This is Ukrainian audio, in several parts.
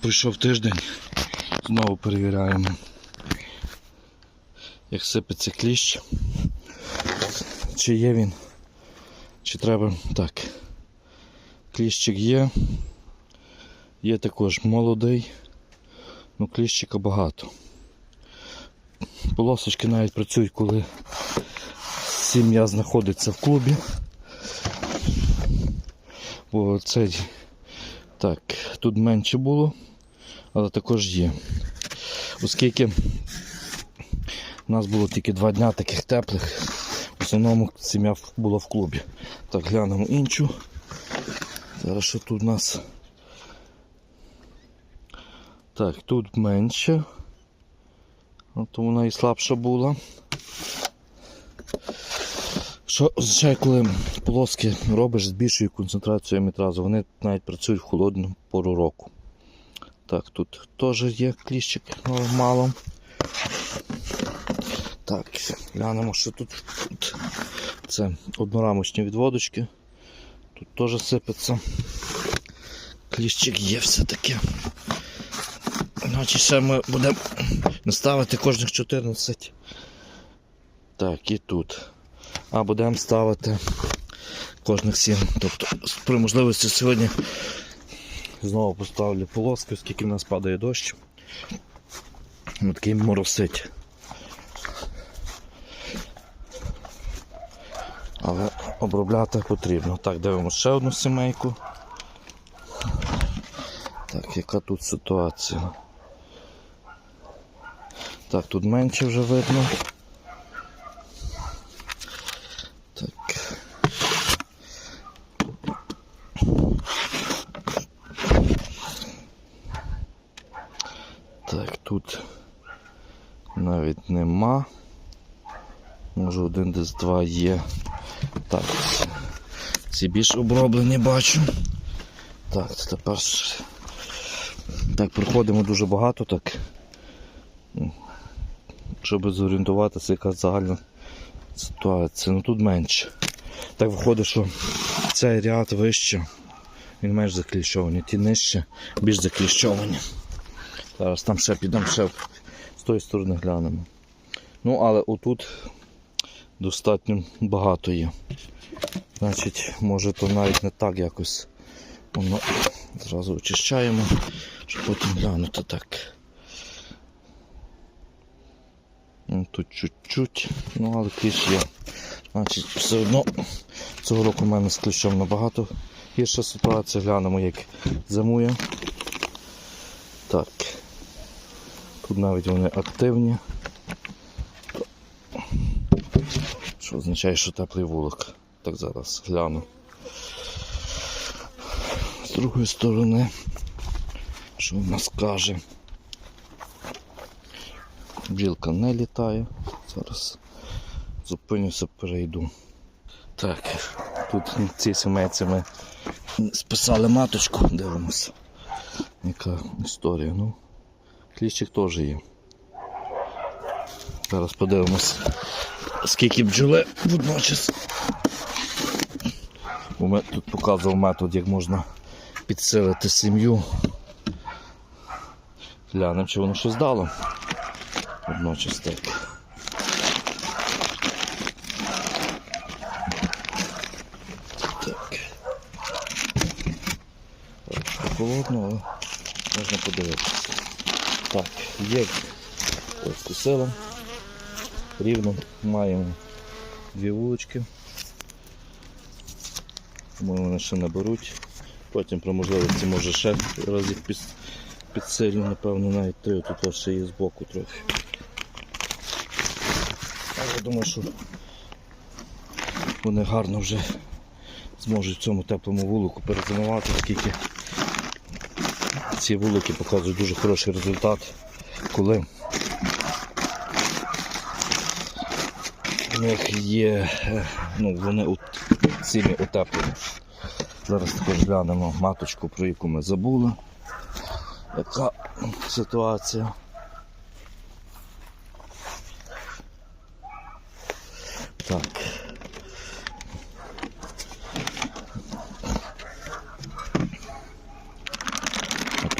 Пройшов тиждень, знову перевіряємо, як сипеться кліщ, чи є він, чи треба. Так. Кліщик є. Є також молодий, ну кліщика багато. Полосочки навіть працюють, коли сім'я знаходиться в клубі. Бо цей так, тут менше було, але також є. Оскільки у нас було тільки два дня таких теплих, в основному сім'я була в клубі. Так, глянемо іншу. Зараз що тут у нас. Так, тут менше. От вона і слабша була. Що означає, коли полоски робиш з більшою концентрацією амітразу, вони навіть працюють в холодну пору року. Так, тут теж є кліщик мало. Так, глянемо, що тут. Тут Це однорамочні відводочки. Тут теж сипеться. Кліщик є все-таки. Значить, ще ми будемо ставити кожних 14. Так, і тут. А будемо ставити кожних 7. Тобто, при можливості сьогодні знову поставлю полоски, оскільки в нас падає дощ. Ну, такий моросить. Але обробляти потрібно. Так, дивимося ще одну сімейку. Так, яка тут ситуація? Так, тут менше вже видно. Так, тут навіть нема. Може один десь два є. Так. Ці більш оброблені бачу. Так, тепер. Так, проходимо дуже багато, так. Щоб зорієнтуватися, яка загальна ситуація. Ну тут менше. Так виходить, що цей ряд вище, він менш закліщований, ті нижче, більш закліщовані. Зараз там ще підемо ще з тої сторони глянемо. Ну, але отут достатньо багато є. Значить, може то навіть не так якось. Воно зразу очищаємо, щоб потім глянути так. Ну, Тут чуть-чуть, ну але кліщ є. Значить, все одно цього року в мене з кліщом набагато гірша ситуація. Глянемо, як зимує. Так. Тут навіть вони активні. Що означає, що теплий вулик. Так зараз гляну. З другої сторони, що в нас каже? Бджілка не літає. Зараз зупинюся, перейду. Так, тут в цій сімейці ми списали маточку, дивимося. Яка історія. Ну, кліщик теж є. Зараз подивимося, скільки бджоли водночас. Тут показував метод, як можна підсилити сім'ю. Глянемо, чи воно щось дало. Водночас так. Так. Холодно, але можна подивитися. Так, є ось. Рівно маємо дві вулички. Тому вони ще наберуть. Потім при можливості може ще разів під, підсилю, напевно, навіть три, тут ще є збоку трохи. Я думаю, що вони гарно вже зможуть в цьому теплому вулику перезимувати, оскільки ці вулики показують дуже хороший результат, коли в них є, е, ну, вони у цілі утеплені. Зараз також глянемо маточку, про яку ми забули. Яка ситуація? Так.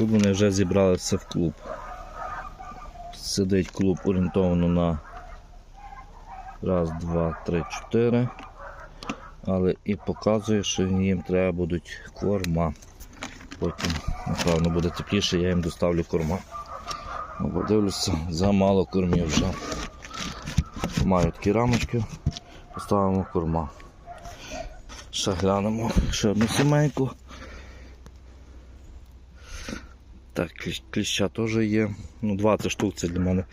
Тут вони вже зібралися в клуб. Сидить клуб орієнтовано на раз, два, три, чотири. Але і показує, що їм треба будуть корма. Потім, напевно, буде тепліше, я їм доставлю корма. Ну, Подивлюся, замало кормів вже. Маю такі рамочки, поставимо корма. Ще глянемо ще одну сімейку. Так, кліща теж є. Ну, 20 штук це для мене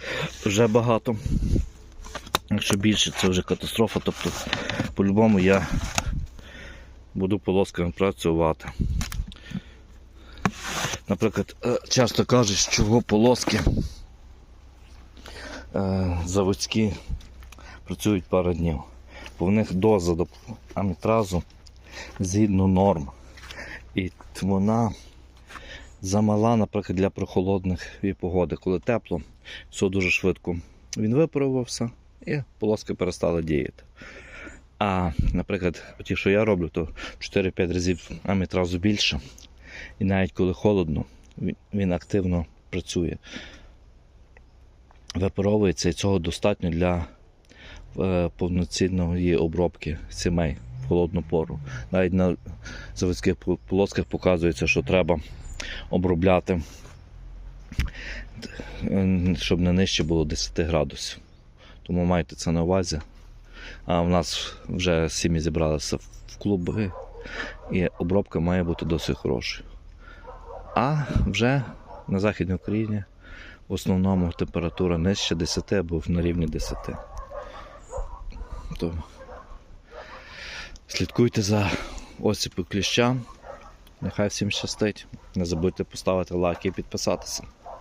вже багато. Якщо більше, це вже катастрофа. Тобто, по-любому я буду полосками працювати. Наприклад, е, часто кажуть, що чого полоски е, заводські працюють пару днів. Бо в них доза до амітразу згідно норм. І вона замала, наприклад, для прохолодних погоди. Коли тепло, все дуже швидко він випарувався і полоски перестали діяти. А, наприклад, ті, що я роблю, то 4-5 разів амітразу більше. І навіть коли холодно, він- активно працює. Випаровується і цього достатньо для е, повноцінної обробки сімей в холодну пору. Навіть на заводських полосках показується, що треба обробляти, щоб не нижче було 10 градусів. Тому майте це на увазі. А в нас вже сім'ї зібралися в клуби, і обробка має бути досить хорошою. А вже на Західній Україні в основному температура нижче 10 або на рівні 10. То слідкуйте за осіпи кліща. Нехай всім щастить. Не забудьте поставити лайк і підписатися.